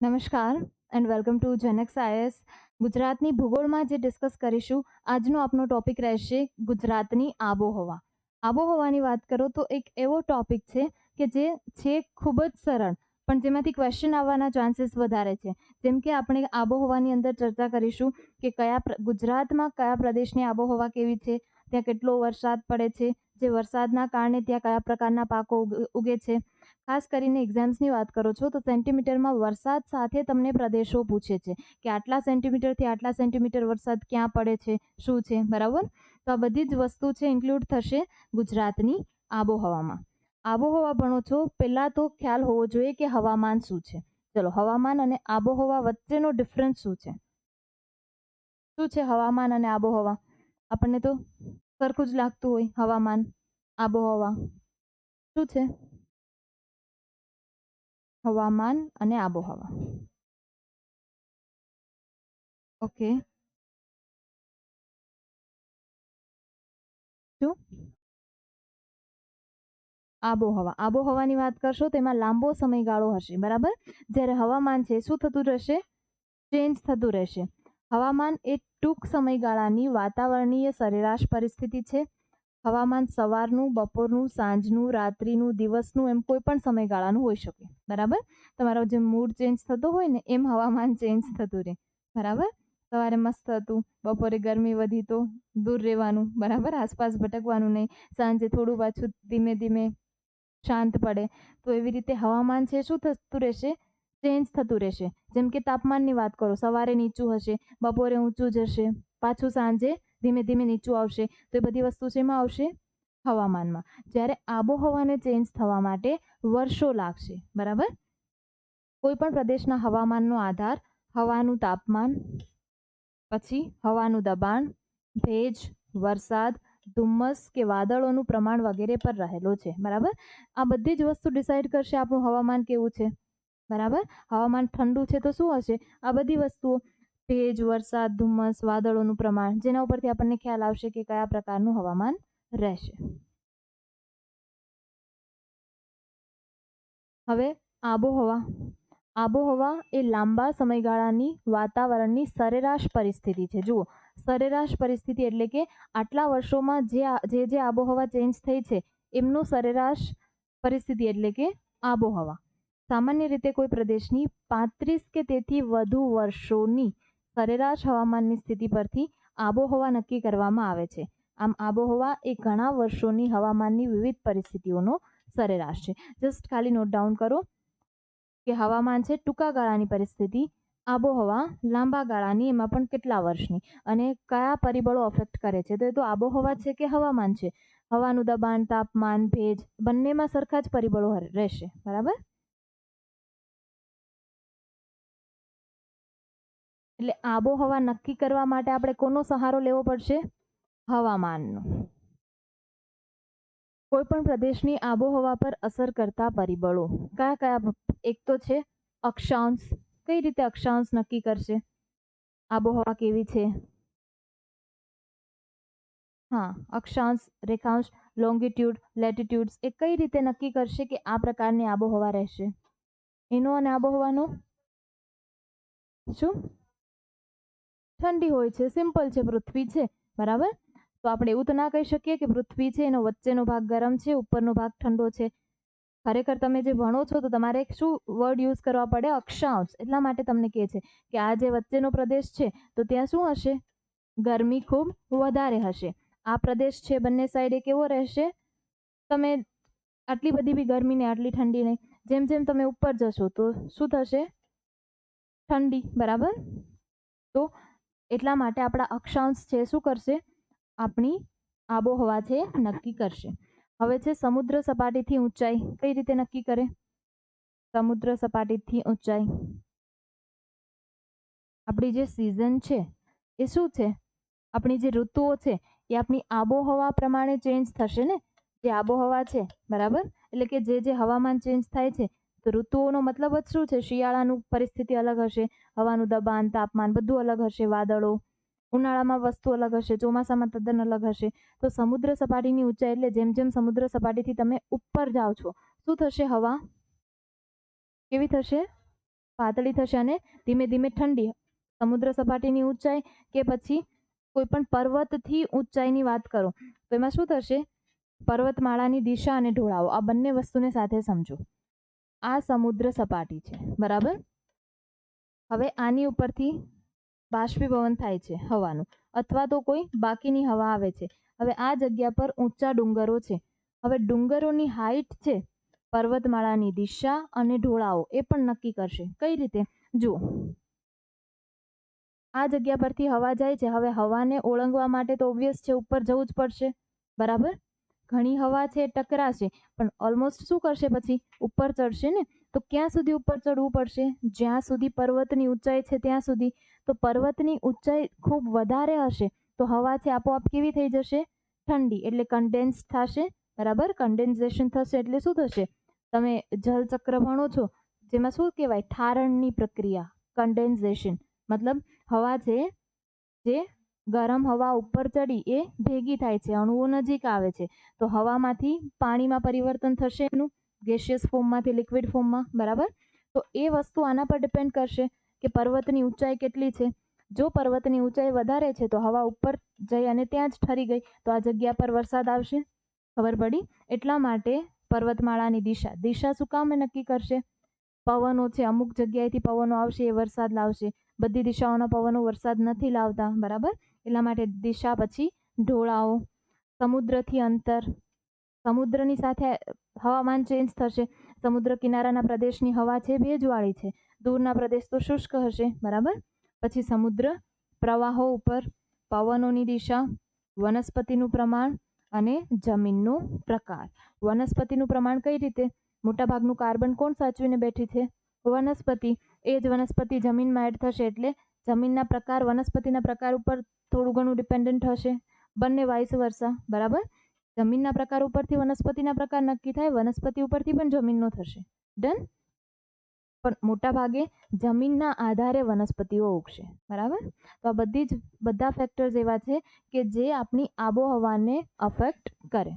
નમસ્કાર and welcome to Genex IS ગુજરાતની ભૂગોળમાં જે ડિસ્કસ કરીશું, આજનો આપનો ટોપિક રહેશે ગુજરાતની આબોહવા. આબોહવાની વાત કરો તો એક એવો ટોપિક છે કે જે છે ખૂબ જ સરળ, પણ જેમાંથી ક્વેશ્ચન આવવાના ચાન્સીસ વધારે છે. જેમ કે આપણે આબોહવાની અંદર ચર્ચા કરીશું કે કયા ગુજરાતમાં કયા પ્રદેશની આબોહવા કેવી છે, ત્યાં કેટલો વરસાદ પડે છે, જે વરસાદના કારણે ત્યાં કયા પ્રકારના પાકો ઉગે છે ખાસ કરીને એક્ઝામ્સની વાત કરો છો, તો સેન્ટીમીટરમાં વરસાદ સાથે તમને પ્રદેશો પૂછે છે કે આટલા સેન્ટીમીટરથી આટલા સેન્ટીમીટર વરસાદ ક્યાં પડે છે, શું છે, બરાબર? તો આ બધી જ વસ્તુ છે ઇન્ક્લુડ થશે ગુજરાતની આબોહવામાં. આબોહવા ભણો છો, પહેલાં તો ખ્યાલ હોવો જોઈએ કે હવામાન શું છે. ચલો, હવામાન અને આબોહવા વચ્ચેનો ડિફરન્સ શું છે? શું છે હવામાન અને આબોહવા? આપણને તો સરખું જ લાગતું હોય, હવામાન, આબોહવા. શું છે? હવામાન અને આબોહવા. ઓકે. આબોહવા. આબોહવાની વાત કરશો તેમાં લાંબો સમયગાળો હશે, બરાબર? જ્યારે હવામાન છે, શું થતું રહેશે? ચેન્જ થતું રહેશે. હવામાન એ ટૂંક સમયગાળાની વાતાવરણીય સરેરાશ પરિસ્થિતિ છે. હવામાન સવારનું, બપોરનું, સાંજનું, રાત્રિનું, દિવસનું એમ કોઈ પણ સમયગાળાનું હોઈ શકે. બરાબર? તમારો જે મૂડ ચેન્જ થતો હોય ને, એમ હવામાન ચેન્જ થતું રહે. બરાબર? સવારે મસ્ત હતું, બપોરે ગરમી વધી તો દૂર રહેવાનું. બરાબર? આસપાસ ભટકવાનું નહીં. સાંજે થોડું પાછું ધીમે ધીમે શાંત પડે. તો એવી રીતે હવામાન છે શું થતું રહેશે? ચેન્જ થતું રહેશે. જેમ કે તાપમાનની વાત કરો, સવારે નીચું હશે, બપોરે ઊંચું જશે પાછું સાંજે ધીમે ધીમે નીચું આવશે. તો એ બધી વસ્તુ શેમાં આવશે? હવામાનમાં. જ્યારે આબોહવાને ચેન્જ થવા માટે વર્ષો લાગશે. બરાબર? કોઈપણ પ્રદેશના હવામાનનો આધાર, હવાનું તાપમાન, પછી હવાનું દબાણ, ભેજ, વરસાદ, ધુમ્મસ કે વાદળોનું પ્રમાણ વગેરે પર રહેલો છે. બરાબર? આ બધી જ વસ્તુ ડિસાઇડ કરશે આપણું હવામાન કેવું છે. બરાબર? હવામાન ઠંડુ છે તો શું હશે? આ બધી વસ્તુઓ ભેજ વરસાદ, ધુમ્મસ, વાદળોનું પ્રમાણ, જેના ઉપરથી આપણને ખ્યાલ આવશે કે કયા પ્રકારનું હવામાન રહેશે. હવે આબોહવા. આબોહવા એ લાંબા સમયગાળાની વાતાવરણની સરેરાશ પરિસ્થિતિ છે. જુઓ, સરેરાશ પરિસ્થિતિ એટલે કે આટલા વર્ષોમાં જે જે જે આબોહવા ચેન્જ થઈ છે, એમનું સરેરાશ પરિસ્થિતિ એટલે કે આબોહવા. સામાન્ય રીતે કોઈ પ્રદેશની પાંત્રીસ કે તેથી વધુ વર્ષોની સરેરાશ હવામાનની સ્થિતિ પરથી આબોહવા નક્કી કરવામાં આવે છે. આમ, આબોહવા એ ઘણા વર્ષોની હવામાનની વિવિધ પરિસ્થિતિઓનો સરેરાશ છે. જસ્ટ ખાલી નોટ ડાઉન કરો કે હવામાન છે ટૂંકા ગાળાની પરિસ્થિતિ, આબોહવા લાંબા ગાળાની, એમાં પણ કેટલા વર્ષની અને કયા પરિબળો અફેક્ટ કરે છે. તો એ તો આબોહવા છે કે હવામાન છે? હવાનું દબાણ, તાપમાન, ભેજ બંનેમાં સરખા જ પરિબળો રહેશે. બરાબર? એટલે આબોહવા નક્કી કરવા માટે આપણે કોનો સહારો લેવો પડશે? હવામાનનો. કોઈ પણ પ્રદેશની આબોહવા પર અસર કરતા પરિબળો. કયા કયા એક તો છે અક્ષાંશ. કઈ રીતે અક્ષાંશ નક્કી કરશે? આબોહવા કેવી છે? હા, અક્ષાંશ, રેખાંશ લોંગિટ્યુડ લેટિટ્યુડ્સ એ કઈ રીતે નક્કી કરશે કે આ પ્રકારની આબોહવા રહેશે? એનો અને આબોહવાનો? શું? ઠંડી હોય છે, સિમ્પલ છે, પૃથ્વી છે, બરાબર? તો આપણે એવું તો ના કહી શકીએ કે પૃથ્વી છે, એનો વચ્ચેનો ભાગ ગરમ છે, ઉપરનો ભાગ ઠંડો છે. ખરેખર તમે જે ભણો છો, તો તમારે શું વર્ડ યુઝ કરવા પડે? અક્ષાંશ. એટલા માટે તમને કહે છે કે આ જે વચ્ચેનો પ્રદેશ છે, તો ત્યાં શું હશે? ગરમી ખૂબ વધારે હશે. આ પ્રદેશ છે, બંને સાઈડે કેવો રહેશે? તમે આટલી બધી બી ગરમી ને, આટલી ઠંડી નહીં જેમ જેમ તમે ઉપર જશો, તો શું થશે? ઠંડી, બરાબર? તો એટલા માટે આપણા અક્ષાંશ છે શું કરશે? આપણી આબોહવા છે નક્કી કરશે. હવે છે સમુદ્ર સપાટીથી ઊંચાઈ કઈ રીતે નક્કી કરે? સમુદ્ર સપાટીથી ઊંચાઈ. આપણી જે સિઝન છે એ શું છે? આપણી જે ઋતુઓ છે એ આપણી આબોહવા પ્રમાણે ચેન્જ થશે ને? જે આબોહવા છે, બરાબર? એટલે કે જે જે હવામાન ચેન્જ થાય છે ઋતુઓનો મતલબ જ શું છે? શિયાળાનું પરિસ્થિતિ અલગ હશે, હવાનું દબાણ, તાપમાન બધું અલગ હશે, વાદળો, ઉનાળામાં વસ્તુ અલગ હશે, ચોમાસામાં તદ્દન અલગ હશે. તો સમુદ્ર સપાટીની ઊંચાઈ એટલે જેમ જેમ સમુદ્ર સપાટીથી તમે ઉપર જાઓ છો, શું થશે હવા? કેવી થશે? પાતળી થશે અને ધીમે ધીમે ઠંડી. સમુદ્ર સપાટીની ઊંચાઈ કે પછી કોઈ પણ પર્વતથી ઊંચાઈની વાત કરો. તો એમાં શું થશે? પર્વતમાળાની દિશા અને ઢોળાવો. આ બંને વસ્તુને સાથે સમજો. આ સમુદ્ર સપાટી છે, બરાબર? હવે આની ઉપરથી બાષ્પીભવન થાય છે હવાનું, અથવા તો કોઈ બાકીની હવા આવે છે. હવે આ જગ્યા પર ઊંચા ડુંગરો છે. હવે ડુંગરોની હાઈટ છે, પર્વતમાળાની દિશા અને ઢોળાવો, એ પણ નક્કી કરશે. કઈ રીતે? જુઓ. આ જગ્યા પરથી હવા જાય છે. હવે હવાને ઓળંગવા માટે તો ઓબ્વિયસ છે, ઉપર જવું જ પડશે. બરાબર? ઘણી હવા છે, ટકરાશે. પણ ઓલમોસ્ટ શું કરશે પછી? ઉપર ચડશે ને? તો ક્યાં સુધી ઉપર ચડવું પડશે? જ્યાં સુધી પર્વતની ઊંચાઈ છે ત્યાં સુધી. તો પર્વતની ઊંચાઈ ખૂબ વધારે હશે. તો હવા છે આપોઆપ કેવી થઈ જશે? ઠંડી. એટલે કન્ડેન્સ થશે. બરાબર? કન્ડેન્સેશન થશે એટલે શું થશે? તમે જલચક્ર ભણો છો, જેમાં શું કહેવાય? ઠારણની પ્રક્રિયા. કન્ડેન્સેશન મતલબ હવા છે, જે ગરમ હવા ઉપર ચડી એ ભેગી થાય છે, અણુઓ નજીક આવે છે. તો હવામાંથી પાણીમાં પરિવર્તન થશે એનું ગેશિયસ ફોર્મમાંથી લિક્વિડ ફોર્મમાં બરાબર? તો એ વસ્તુ આના પર ડિપેન્ડ કરશે કે પર્વતની ઊંચાઈ કેટલી છે. જો પર્વતની ઊંચાઈ વધારે છે, તો હવા ઉપર જઈ અને ત્યાં જ ઠરી ગઈ, તો આ જગ્યા પર વરસાદ આવશે. ખબર પડી? એટલા માટે પર્વતમાળાની દિશા દિશા શું કામ નક્કી કરશે? પવનો છે, અમુક જગ્યાએથી પવનો આવશે, એ વરસાદ લાવશે. બધી દિશાઓના પવનો વરસાદ નથી લાવતા, બરાબર? એટલા માટે દિશા પછી ઢોળાવો, સમુદ્રથી અંતર, સમુદ્રની સાથે હવામાન ચેન્જ થશે. સમુદ્ર કિનારાના પ્રદેશની હવા છે ભેજવાળી છે. દૂરના પ્રદેશ તો શુષ્ક હશે, બરાબર? પછી સમુદ્ર પ્રવાહો ઉપર પવનોની દિશા, વનસ્પતિનું પ્રમાણ અને જમીનનો પ્રકાર. વનસ્પતિનું પ્રમાણ કઈ રીતે? મોટાભાગનું કાર્બન કોણ સાચવીને બેઠી છે? વનસ્પતિ. એ જ વનસ્પતિ જમીનમાં એડ થશે એટલે જમીનના પ્રકાર, વનસ્પતિના પ્રકાર ઉપર થોડું ઘણું ડિપેન્ડન્ટ હશે. બંને વાઇસ વર્ષા બરાબર? જમીનના પ્રકાર ઉપરથી વનસ્પતિના પ્રકાર નક્કી થાય, વનસ્પતિ ઉપરથી પણ જમીનનો થશે. ડન પણ મોટા ભાગે જમીનના આધારે વનસ્પતિઓ ઉગશે, બરાબર? તો આ બધી જ, બધા ફેક્ટર્સ એવા છે કે જે આપણી આબોહવાને અફેક્ટ કરે.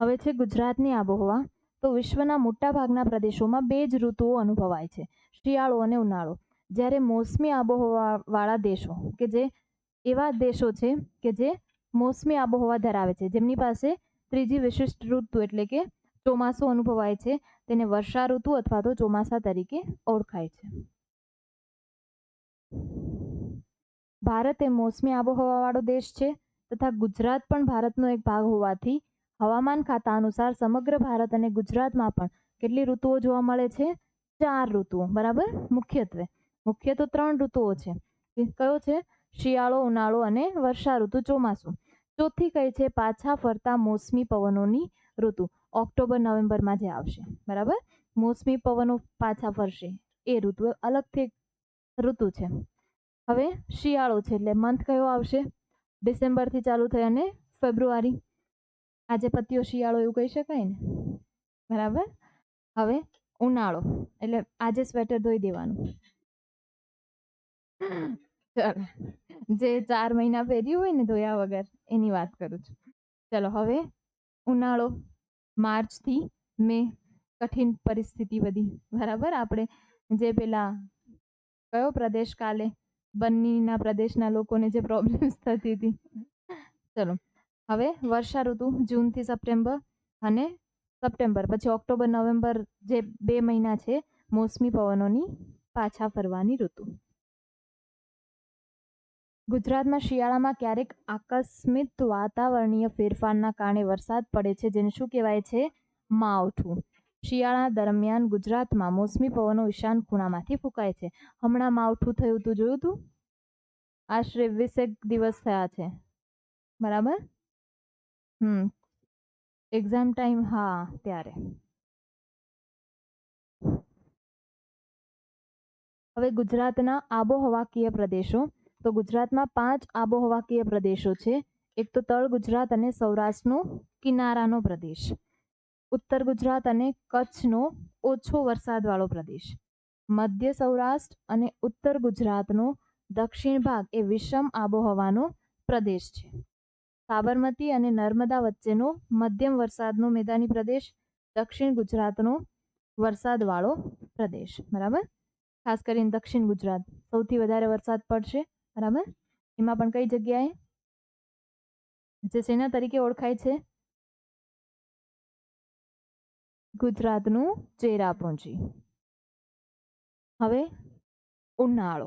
હવે છે ગુજરાતની આબોહવા. તો વિશ્વના મોટાભાગના પ્રદેશોમાં બે જ ઋતુઓ અનુભવાય છે, શિયાળો અને ઉનાળો. જ્યારે મોસમી આબોહવાવાળા દેશો કે જે એવા દેશો છે કે જે મોસમી આબોહવા ધરાવે છે, જેમની પાસે ત્રીજી વિશિષ્ટ ઋતુ એટલે કે ચોમાસું અનુભવાય છે, તેને વર્ષા ઋતુ અથવા તો ચોમાસા તરીકે ઓળખાય છે. ભારત એ મોસમી આબોહવાવાળો દેશ છે તથા ગુજરાત પણ ભારતનો એક ભાગ હોવાથી હવામાન ખાતા અનુસાર સમગ્ર ભારત અને ગુજરાતમાં પણ કેટલી ઋતુઓ જોવા મળે છે? ચાર ઋતુઓ, બરાબર? મુખ્યત્વે મુખ્ય તો ત્રણ ઋતુઓ છે. કયો છે? શિયાળો, ઉનાળો અને વર્ષા ઋતુ, ચોમાસું. ચોથી કઈ છે? પાછા ફરતા મોસમી પવનોની ઋતુ. ઓક્ટોબર, નવેમ્બરમાં જે આવશે, બરાબર? મોસમી પવનો પાછા ફરશે. એ ઋતુ અલગથી ઋતુ છે. હવે શિયાળો છે એટલે મંથ કયો આવશે? ડિસેમ્બરથી ચાલુ થઈ અને ફેબ્રુઆરી. આજે પત્યો શિયાળો એવું કહી શકાય ને? બરાબર? હવે ઉનાળો, એટલે આજે સ્વેટર ધોઈ દેવાનું. જે ચાર મહિના પહેર્યું હોય ને ધોયા વગર, એની વાત કરું છું. ચલો, હવે ઉનાળો, માર્ચથી મે કઠિન પરિસ્થિતિ બધી બરાબર? આપણે જે પેલા, કયો પ્રદેશ કાલે, બંનીના પ્રદેશના લોકોને જે પ્રોબ્લેમ્સ થતી હતી. ચલો હવે વર્ષા ઋતુ, જૂનથી સપ્ટેમ્બર અને સપ્ટેમ્બર. પછી ઓક્ટોબર, નવેમ્બર જે બે મહિના છે, મોસમી પવનોની પાછા ફરવાની ઋતુ. ગુજરાતમાં શિયાળામાં ક્યારેક આકસ્મિક વાતાવરણીય ફેરફારના કારણે વરસાદ પડે છે, જેને શું કહેવાય છે? માવઠું. શિયાળા દરમિયાન ગુજરાતમાં મોસમી પવનો ઈશાન ખૂણામાંથી ફૂંકાય છે. હમણાં માવઠું થયું હતું જોયું હતું આશરે વીસેક દિવસ થયા છે. બરાબર? હમ એક્ઝામ ટાઈમ હા, ત્યારે. હવે ગુજરાતના આબોહવાકીય પ્રદેશો. તો ગુજરાતમાં પાંચ આબોહવાકીય પ્રદેશો છે. એક તો તળ ગુજરાત અને સૌરાષ્ટ્રનો કિનારાનો પ્રદેશ. ઉત્તર ગુજરાત અને કચ્છનો ઓછો વરસાદવાળો પ્રદેશ. મધ્ય સૌરાષ્ટ્ર અને ઉત્તર ગુજરાતનો દક્ષિણ ભાગ એ વિષમ આબોહવાનો પ્રદેશ છે. સાબરમતી અને નર્મદા વચ્ચેનો મધ્યમ વરસાદનો મેદાની પ્રદેશ, દક્ષિણ ગુજરાતનો વરસાદવાળો પ્રદેશ. બરાબર? ખાસ કરીને દક્ષિણ ગુજરાત. સૌથી વધારે વરસાદ પડશે. બરાબર? એમાં પણ કઈ જગ્યાએ? જે શેના તરીકે ઓળખાય છે? ગુજરાતનું ચેરાપુંજી. હવે ઉનાળો.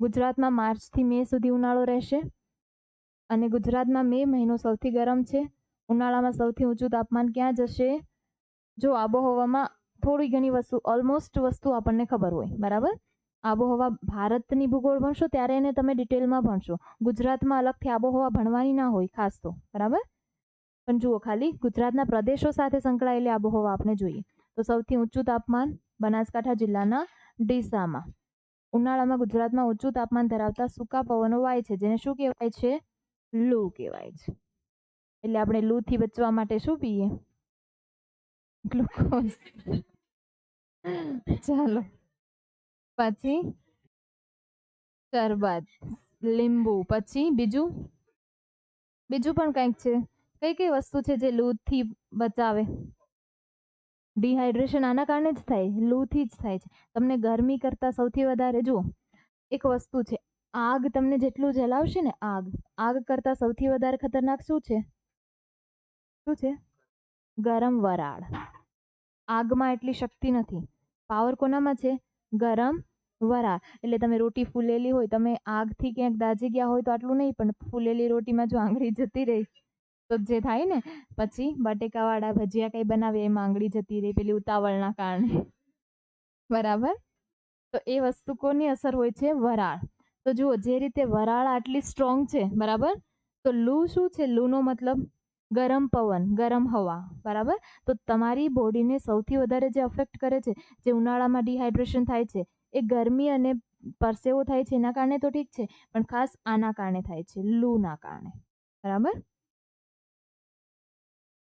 ગુજરાતમાં માર્ચથી મે સુધી ઉનાળો રહેશે. અને ગુજરાતમાં મે મહિનો સૌથી ગરમ છે. ઉનાળામાં સૌથી ઊંચું તાપમાન ક્યાં જશે? જો આબોહવામાં થોડી ઘણી વસ્તુ ઓલમોસ્ટ વસ્તુ આપણને ખબર હોય, બરાબર? આબોહવા ભારતની ભૂગોળ ભણશો ત્યારે એને તમે ડિટેલમાં ભણશો. ગુજરાતમાં અલગથી આબોહવા ભણવાની ના હોય, ખાસ તો, બરાબર? પણ જુઓ, ખાલી ગુજરાતના પ્રદેશો સાથે સંકળાયેલી આબોહવા આપણે જોઈએ. તો સૌથી ઊંચું તાપમાન બનાસકાંઠા જિલ્લાના ડીસામાં. ઉનાળામાં ગુજરાતમાં ઊંચું તાપમાન ધરાવતા સૂકા પવનો વાય છે, જેને શું કહેવાય છે? લૂ કહેવાય છે. એટલે આપણે લૂથી બચવા માટે શું પીએ? ગ્લુકોઝ. ચાલો. પછી? શરબત. લીંબુ. પછી બીજું? બીજું પણ કંઈક છે. કઈ કઈ વસ્તુ છે જે લૂથી બચાવે? ડિહાઇડ્રેશન આના કારણે જ થાય. લૂથી જ થાય છે. તમને ગરમી કરતાં સૌથી વધારે જુઓ. એક વસ્તુ છે. આગ તમને જેટલું જલાવશે ને આગ આગ કરતાં સૌથી વધારે ખતરનાક શું છે? શું છે? ગરમ વરાળ. આગમાં એટલી શક્તિ નથી. પાવર કોનામાં છે? ગરમ વરાળ. એટલે તમે રોટી ફૂલેલી હોય, તમે આગથી ક્યાંક દાજી ગયા હોય તો આટલું નહીં, પણ ફૂલેલી રોટીમાં જો આંગળી જતી રહી, તો જે થાય ને, પછી બટેકાવાળા ભજીયા કંઈ બનાવે એમાં આંગળી જતી રહી, પેલી ઉતાવળના કારણે. બરાબર? તો એ વસ્તુ કોની અસર હોય છે? વરાળ. તો જુઓ, જે રીતે વરાળ આટલી સ્ટ્રોંગ છે, બરાબર? તો લૂ શું છે? લૂનો મતલબ ગરમ પવન, ગરમ હવા, બરાબર? તો તમારી બોડીને સૌથી વધારે જે અફેક્ટ કરે છે, જે ઉનાળામાં ડિહાઇડ્રેશન થાય છે, એ ગરમી અને પરસેવો થાય છે, એના કારણે તો ઠીક છે, પણ ખાસ આના કારણે થાય છે, લૂના કારણે, બરાબર?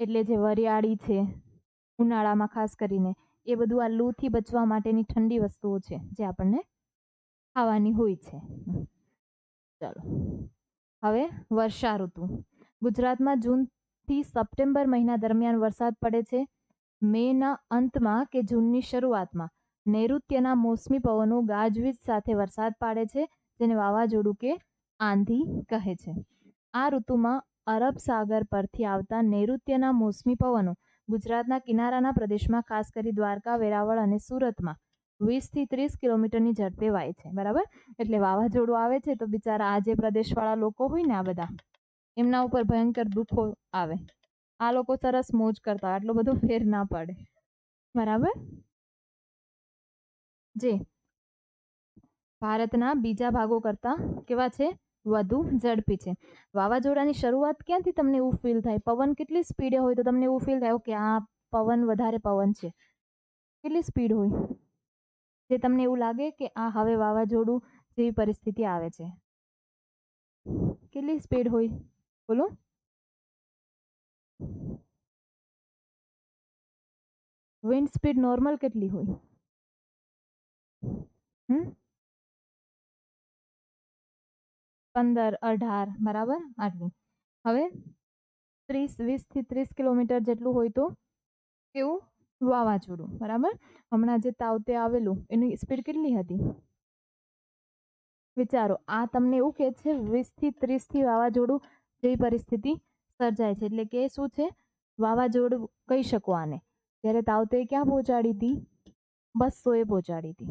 એટલે જે વરિયાળી છે, ઉનાળામાં ખાસ કરીને, એ બધું આ લૂથી બચવા માટેની ઠંડી વસ્તુઓ છે, જે આપણને ખાવાની હોય છે. ચાલો. હવે વર્ષા ઋતુ. ગુજરાતમાં જૂનથી સપ્ટેમ્બર મહિના દરમિયાન વરસાદ પડે છે. મેના અંતમાં કે જૂનની શરૂઆતમાં. નૈઋત્યના મોસમી પવનો ગાજવીજ સાથે વરસાદ પાડે છે, જેને વાવાઝોડું કે આંધી કહે છે. આ ઋતુમાં અરબ સાગર પરથી આવતા નૈઋત્યના મોસમી પવનો ગુજરાતના કિનારાના પ્રદેશમાં, ખાસ કરી દ્વારકા, વેરાવળ અને સુરતમાં વીસથી ત્રીસ કિલોમીટરની ઝડપે વાય છે, બરાબર? એટલે વાવાઝોડું આવે છે તો બિચારા આ જે પ્રદેશવાળા લોકો હોય ને આ બધા, એમના ઉપર ભયંકર દુઃખો આવે. આ લોકો સરસ મોજ કરતા આટલો બધો ફેર ના પડે, બરાબર? જે. ભારતના બીજા ભાગો કરતાં કેવા છે? વધુ ઝડપી છે. વાવાઝોડાની શરૂઆત ક્યાંથી તમને એવું ફીલ થાય? પવન કેટલી સ્પીડે હોય તો તમને એવું ફીલ થાય? કે આ પવન વધારે પવન છે. કેટલી સ્પીડ હોય? જે તમને એવું લાગે કે, આ હવે વાવાઝોડું જેવી પરિસ્થિતિ આવે છે. કેટલી સ્પીડ હોય? બોલો. વિન્ડ સ્પીડ નોર્મલ કેટલી હોય? હમ? પંદર, અઢાર, બરાબર? આટલી હવે ત્રીસ, વીસથી ત્રીસ કિલોમીટર જેટલું હોય તો કેવું? વાવાઝોડું, બરાબર? હમણાં જે તાવતે આવેલું, એની સ્પીડ કેટલી હતી? વિચારો, આ તમને એવું કહે છે, વીસથી ત્રીસથી વાવાઝોડું જેવી પરિસ્થિતિ સર્જાય છે. એટલે કે શું છે? વાવાઝોડું કહી શકો આને. જ્યારે તાવતે ક્યાં પહોંચાડી હતી બસોએ પહોંચાડી હતી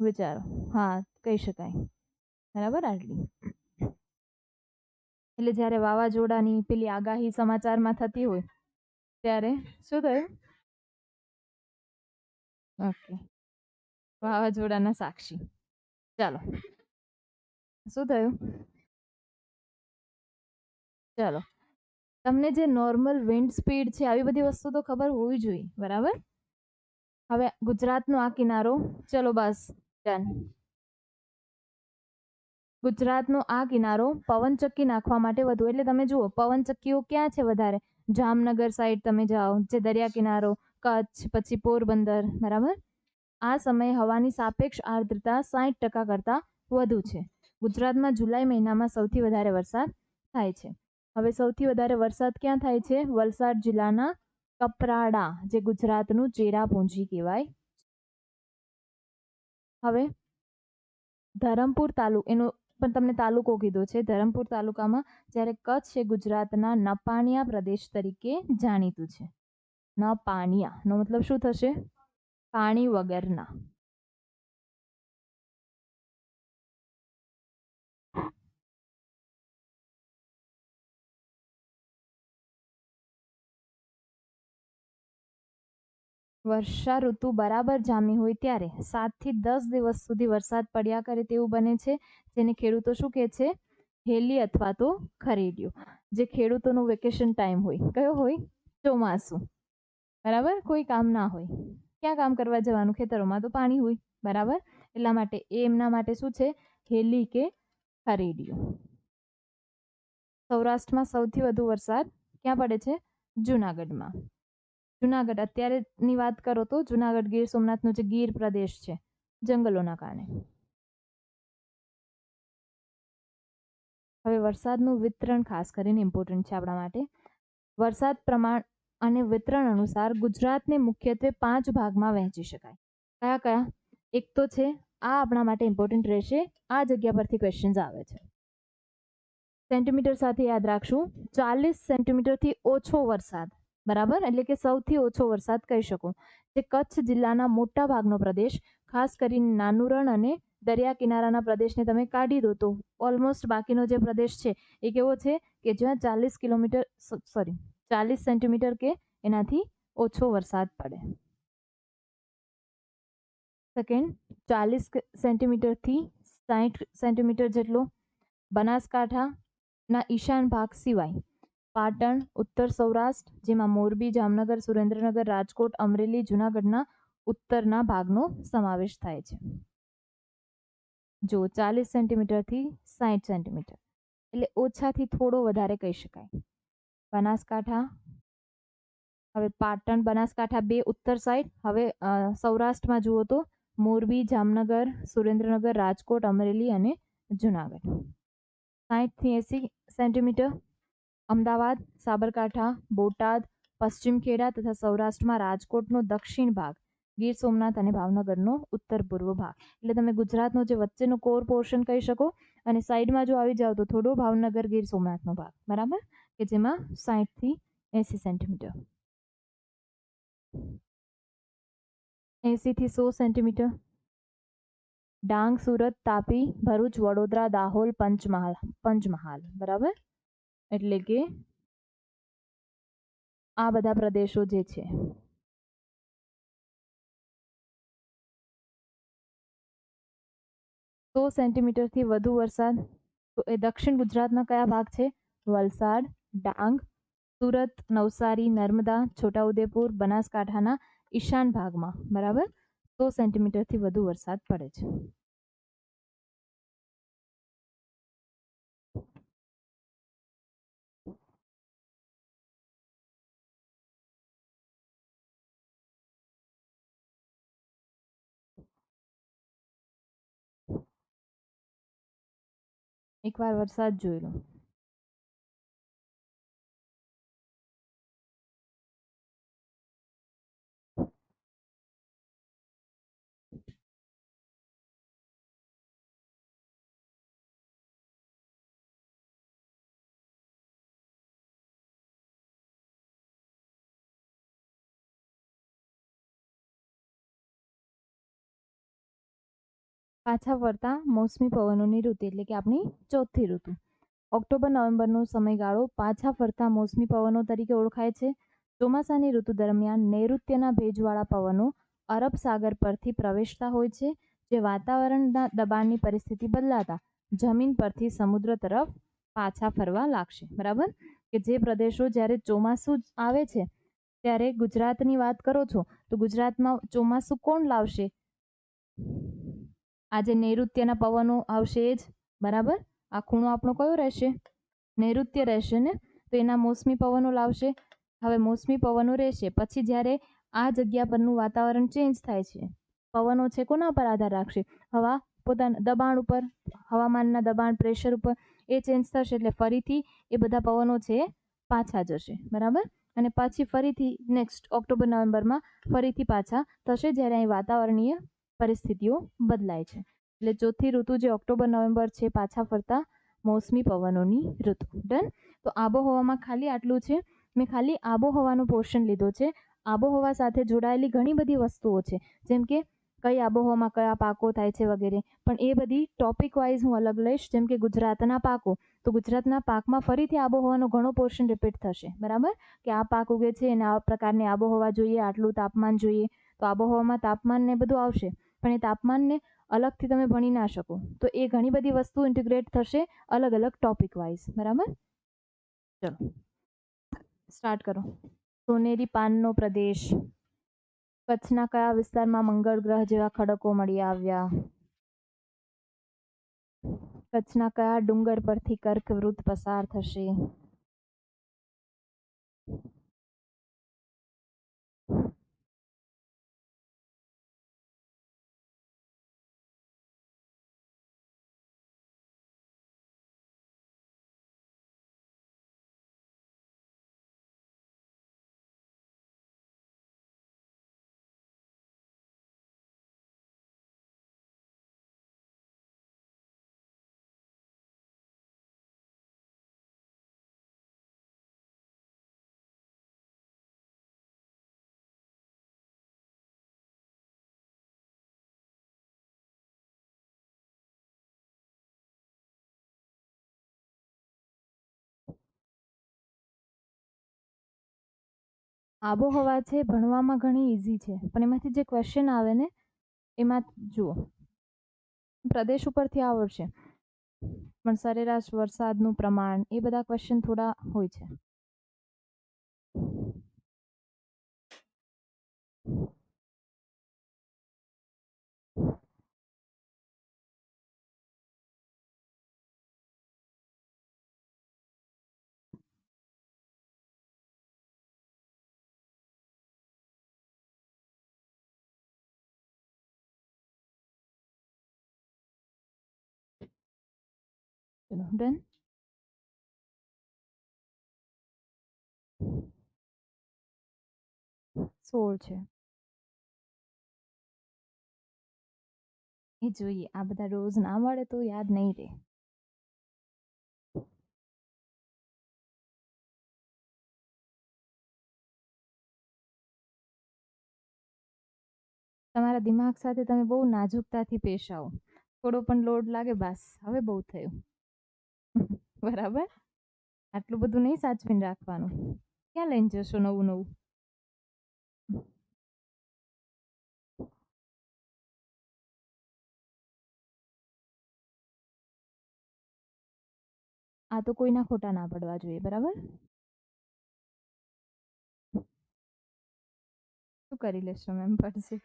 વિચારો. હા, કહી શકાય. બરાબર આટલી. એટલે જ્યારે વાવાઝોડાની પેલી આગાહી સમાચારમાં થતી હોય, ત્યારે શું થયું? ઓકે. વાવાઝોડાના સાક્ષી. ચાલો. શું થયું? ચાલો. તમને જે નોર્મલ વિન્ડ સ્પીડ છે, આવી બધી વસ્તુ તો ખબર હોવી જોઈએ, બરાબર? હવે ગુજરાતનો આ કિનારો, ચલો બસ ડન ગુજરાતનો આ કિનારો પવનચક્કી નાખવા માટે વધુ, એટલે તમે જુઓ પવનચક્કીઓ ક્યાં છે વધારે? જામનગર સાઈડ તમે જાઓ, જે દરિયા કિનારો કચ્છ, પછી પોરબંદર, બરાબર? આ સમયે હવાની સાપેક્ષ આર્દ્રતા સાઠ ટકા કરતાં વધુ છે. ગુજરાતમાં જુલાઈ મહિનામાં સૌથી વધારે વરસાદ થાય છે. હવે સૌથી વધારે વરસાદ ક્યાં થાય છે? વલસાડ જિલ્લાના કપરાડા, જે ગુજરાતનું ચેરાપુંજી કહેવાય. હવે ધરમપુર તાલુ, એનો પણ તમને તાલુકો કીધો છે. ધરમપુર તાલુકામાં જ્યારે કચ્છ એ ગુજરાતના નપાણિયા પ્રદેશ તરીકે જાણીતું છે. નપાણિયા નો મતલબ શું થશે? પાણી વગરના. વર્ષા ઋતુ બરાબર જામી હોય ત્યારે સાતથી દસ દિવસ સુધી વરસાદ પડ્યા કરે તેવું બને છે. જેને ખેડૂતો શું કહે છે? હેલી અથવા તો ખરીદ્યું. જે ખેડૂતોનું વેકેશન ટાઈમ હોય. કયો હોય? ચોમાસું. બરાબર? કોઈ કામ ના હોય. ક્યાં કામ કરવા જવાનું? ખેતરોમાં તો પાણી હોય. બરાબર? એટલા માટે એ એમના માટે શું છે? હેલી કે ખરેડિયો સૌરાષ્ટ્રમાં સૌથી વધુ વરસાદ ક્યાં પડે છે? જુનાગઢમાં. જુનાગઢ અત્યારેની વાત કરો તો જુનાગઢ ગીર સોમનાથનો જે ગીર પ્રદેશ છે, જંગલોના કારણે. હવે વરસાદનું વિતરણ ખાસ કરીને ઇમ્પોર્ટન્ટ છે આપણા માટે. વરસાદ પ્રમાણ અને વિતરણ અનુસાર ગુજરાતને મુખ્યત્વે પાંચ ભાગમાં વહેંચી શકાય. કયા કયા? એક તો છે, આ આપણા માટે ઇમ્પોર્ટન્ટ રહેશે. આ જગ્યા પરથી ક્વેશ્ચન્સ આવે છે. સેન્ટીમીટર સાથે યાદ રાખશું. ચાલીસ સેન્ટીમીટરથી ઓછો વરસાદ, બરાબર? એટલે કે સૌથી ઓછો વરસાદ કહી શકો. જે કચ્છ જિલ્લાના મોટા ભાગનો પ્રદેશ, ખાસ કરીને નાનું રણ અને દરિયા કિનારાના પ્રદેશને તમે કાઢી દો તો ઓલમોસ્ટ બાકીનો જે પ્રદેશ છે, એ કેવો છે? કે જ્યાં ચાલીસ કિલોમીટર સોરી ચાલીસ સેન્ટીમીટર કે એનાથી ઓછો વરસાદ પડે સેકન્ડ ચાલીસ સેન્ટીમીટરથી સાઠ સેન્ટીમીટર જેટલો બનાસકાંઠાના ઈશાન ભાગ સિવાય પાટણ ઉત્તર સૌરાષ્ટ્ર જેમાં મોરબી જામનગર સુરેન્દ્રનગર રાજકોટ અમરેલી જૂનાગઢના ઉત્તરના ભાગનો સમાવેશ થાય છે જો ચાલીસ સેન્ટીમીટરથી સાઠ સેન્ટીમીટર એટલે ઓછાથી થોડો વધારે કહી શકાય બનાસકાંઠા. હવે પાટણ, બનાસકાંઠા બે ઉત્તર સાઈડ હવે સૌરાષ્ટ્રમાં જુઓ તો મોરબી, જામનગર, સુરેન્દ્રનગર, રાજકોટ, અમરેલી અને જુનાગઢ. સાહીઠથી એંસી સેન્ટીમીટર અમદાવાદ, સાબરકાંઠા, બોટાદ, પશ્ચિમ ખેડા તથા સૌરાષ્ટ્રમાં રાજકોટનો દક્ષિણ ભાગ, ગીર સોમનાથ અને ભાવનગરનો ઉત્તર પૂર્વ ભાગ. એટલે તમે ગુજરાતનો જે વચ્ચેનો કોર પોર્શન કહી શકો અને સાઈડમાં જો આવી જાઓ તો થોડો ભાવનગર, ગીર સોમનાથનો ભાગ. બરાબર? કે જેમાં સાહીઠથી એંસી સેન્ટીમીટર એંસીથી સો સેન્ટીમીટર ડાંગ સુરત તાપી ભરૂચ વડોદરા દાહોલ પંચમહાલ પંચમહાલ બરાબર એટલે કે આ બધા પ્રદેશો જે છે. સો સેન્ટીમીટરથી વધુ વરસાદ. તો એ દક્ષિણ ગુજરાતના કયા ભાગ છે? વલસાડ ડાંગ, સુરત, નવસારી, નર્મદા, છોટાઉદેપુર, બનાસકાંઠાના ઈશાન ભાગમાં, બરાબર? સો સેન્ટીમીટરથી વધુ વરસાદ પડે છે. એકવાર વરસાદ જોઈ લો. પાછા ફરતા મોસમી પવનોની ઋતુ એટલે કે આપણી ચોથી ઋતુ. ઓક્ટોબર, નવેમ્બરનો સમયગાળો પાછા ફરતા મોસમી પવનો તરીકે ઓળખાય છે. ચોમાસાની ઋતુ દરમિયાન નૈઋત્યના ભેજવાળા પવનો અરબ સાગર પરથી પ્રવેશતા હોય છે, જે વાતાવરણના દબાણની પરિસ્થિતિ બદલાતા જમીન પરથી સમુદ્ર તરફ પાછા ફરવા લાગશે. બરાબર? કે જે પ્રદેશો જ્યારે ચોમાસું આવે છે, ત્યારે ગુજરાતની વાત કરો છો, તો ગુજરાતમાં ચોમાસું કોણ લાવશે? આજે નૈઋત્યના પવનો આવશે જ, બરાબર? આ ખૂણો આપણો કયો રહેશે? નૈઋત્ય રહેશે ને? તો એના મોસમી પવનો લાવશે. હવે મોસમી પવનો રહેશે. પછી જ્યારે આ જગ્યા પરનું વાતાવરણ ચેન્જ થાય છે, પવનો છે કોના પર આધાર રાખશે? હવા પોતાના દબાણ ઉપર, હવામાનના દબાણ પ્રેશર ઉપર એ ચેન્જ થશે એટલે ફરીથી એ બધા પવનો છે પાછા જશે, બરાબર? અને પાછી ફરીથી નેક્સ્ટ ઓક્ટોબર, નવેમ્બરમાં ફરીથી પાછા થશે જ્યારે અહીં વાતાવરણીય પરિસ્થિતિઓ બદલાય છે. એટલે ચોથી ઋતુ જે ઓક્ટોબર, નવેમ્બર છે, પાછા ફરતા મોસમી પવનોની ઋતુ. ડન તો આબોહવામાં ખાલી આટલું છે. મેં ખાલી આબોહવાનો પોર્શન લીધો છે. આબોહવા સાથે જોડાયેલી ઘણી બધી વસ્તુઓ છે. જેમ કે કઈ આબોહવામાં કયા પાકો થાય છે વગેરે. પણ એ બધી ટોપિક વાઇઝ હું અલગ લઈશ. જેમ કે ગુજરાતના પાકો. તો ગુજરાતના પાકમાં ફરીથી આબોહવાનો ઘણો પોર્શન રિપીટ થશે. બરાબર? કે આ પાક ઉગે છે અને આ પ્રકારની આબોહવા જોઈએ, આટલું તાપમાન જોઈએ. તો આબોહવામાં તાપમાન ને બધું આવશે. પણ એ તાપમાનને અલગથી તમે ભણી ના શકો. તો એ ઘણી બધી વસ્તુ ઇન્ટિગ્રેટ થશે અલગ અલગ ટોપિક વાઇઝ બરાબર? ચલો. સ્ટાર્ટ કરો. સોનેરી પાનનો પ્રદેશ. કચ્છના કયા વિસ્તારમાં મંગળ ગ્રહ જેવા ખડકો મળી આવ્યા? કચ્છના કયા ડુંગર પરથી કર્કવૃત પસાર થશે? આબોહવા છે, ભણવામાં ઘણી ઇઝી છે. પણ એમાંથી જે ક્વેશ્ચન આવે ને, એમાં જુઓ. પ્રદેશ ઉપરથી આવડશે પણ સરેરાશ વરસાદનું પ્રમાણ, એ બધા ક્વેશ્ચન થોડા હોય છે. ડન સોળ છે એ જોઈએ આ બધા રોજ ના મળે તો યાદ નહીં રહે તમારા દિમાગ સાથે તમે બહુ નાજુકતાથી પેશ આવો થોડો પણ લોડ લાગે બસ. હવે બહુ થયું. બરાબર? આટલું બધું નહીં સાચવીને રાખવાનું. ક્યાં લઈને જશો નવું નવું? આ તો કોઈના ખોટા ના પડવા જોઈએ, બરાબર? શું કરી લેશો મેમ પડશે?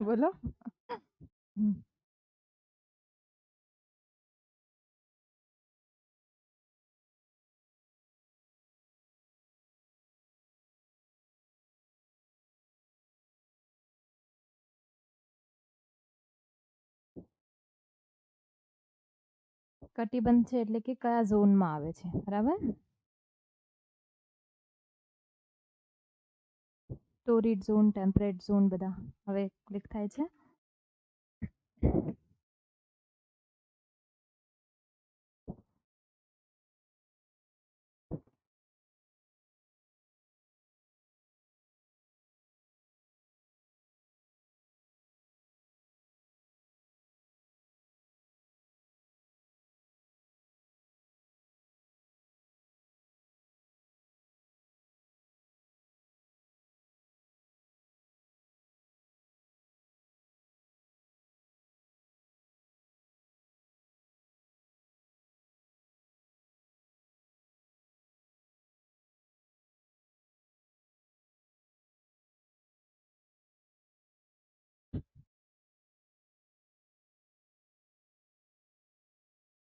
બોલો. કટિબંધ છે એટલે કે કયા ઝોનમાં આવે છે, બરાબર? ટોરિડ ઝોન, ટેમ્પરેટ ઝોન બધા હવે ક્લિક થાય છે.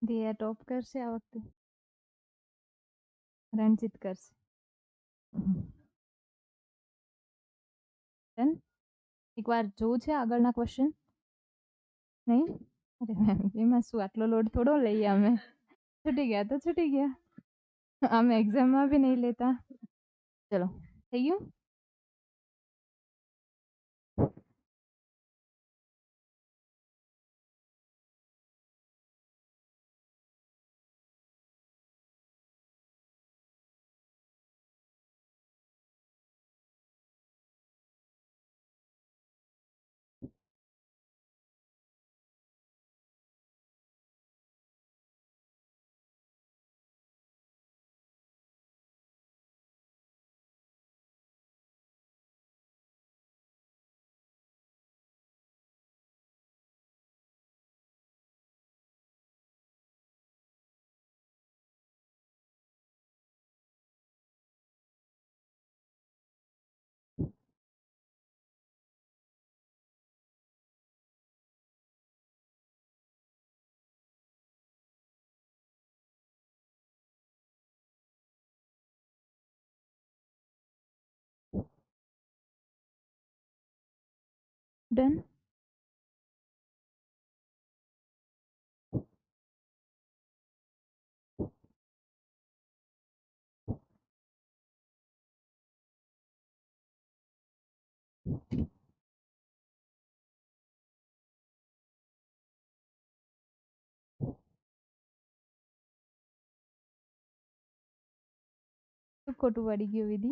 દિયા ટોપ કરશે આ વખતે રણજીત કરશે ડન એકવાર જોવું છે આગળના ક્વેશ્ચન નહીં અરે મેમ એમાં શું આટલો લોડ થોડો લઈએ અમે છૂટી ગયા તો છૂટી ગયા અમે એક્ઝામમાં બી નહીં લેતા ચલો થઈ ગયું ડન ખોટું પડી ગયું વિધિ